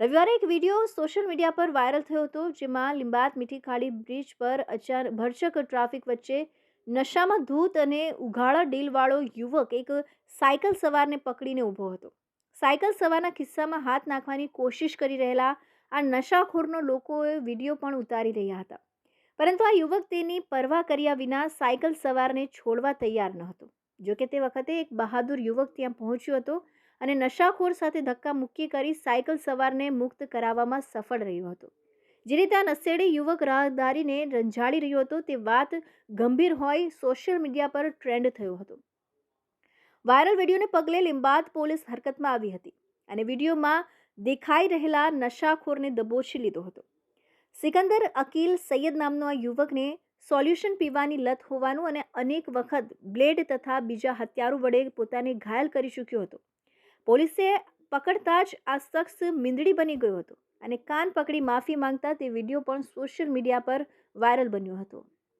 રવિવારે એક video social media પર વાયરલ થયો હતો, જેમાં લીંબાત મીઠી ખાડી બ્રિજ પર અચાનક ભરચક ટ્રાફિક વચ્ચે નશામાં ધૂત અને ઉઘાડા ડીલવાળો યુવક એક સાયકલ સવારને પકડીને ઊભો હતો. સાયકલ સવારના ખિસ્સામાં હાથ નાખવાની કોશિશ કરી રહેલા આ નશાખોરનો લોકોએ વીડિયો પણ ઉતારી રહ્યા હતા. પરંતુ આ યુવક તેની પરવા કર્યા વિના સાયકલ સવારને છોડવા તૈયાર ન હતો. જોકે તે વખતે એક બહાદુર યુવક ત્યાં પહોંચ્યો હતો અને નશાખોર સાથે ધક્કા મુક્કી કરી સાયકલ સવારને મુક્ત કરાવવામાં સફળ રહ્યો હતો. જે રીતે આ નશેડી યુવક રાહદારીને રંજાડી રહ્યો હતો, તે વાત ગંભીર હોય સોશિયલ મીડિયા પર ટ્રેન્ડ થયો હતો. વાયરલ વિડીયોને પગલે લીંબાદ પોલીસ હરકતમાં આવી હતી અને વિડીયોમાં દેખાઈ રહેલા નશાખોરને દબોચી લીધો હતો. સિકંદર અકીલ સૈયદ નામનો આ યુવકને સોલ્યુશન પીવાની લત હોવાનું અને અનેક વખત બ્લેડ તથા બીજા હથિયારો વડે પોતાને ઘાયલ કરી ચૂક્યો હતો. પોલીસે પકડતા જ આ શખ્સ મીંદડી બની ગયો હતો અને કાન પકડી માફી માંગતા તે વીડિયો પણ સોશિયલ મીડિયા પર વાયરલ બન્યો હતો.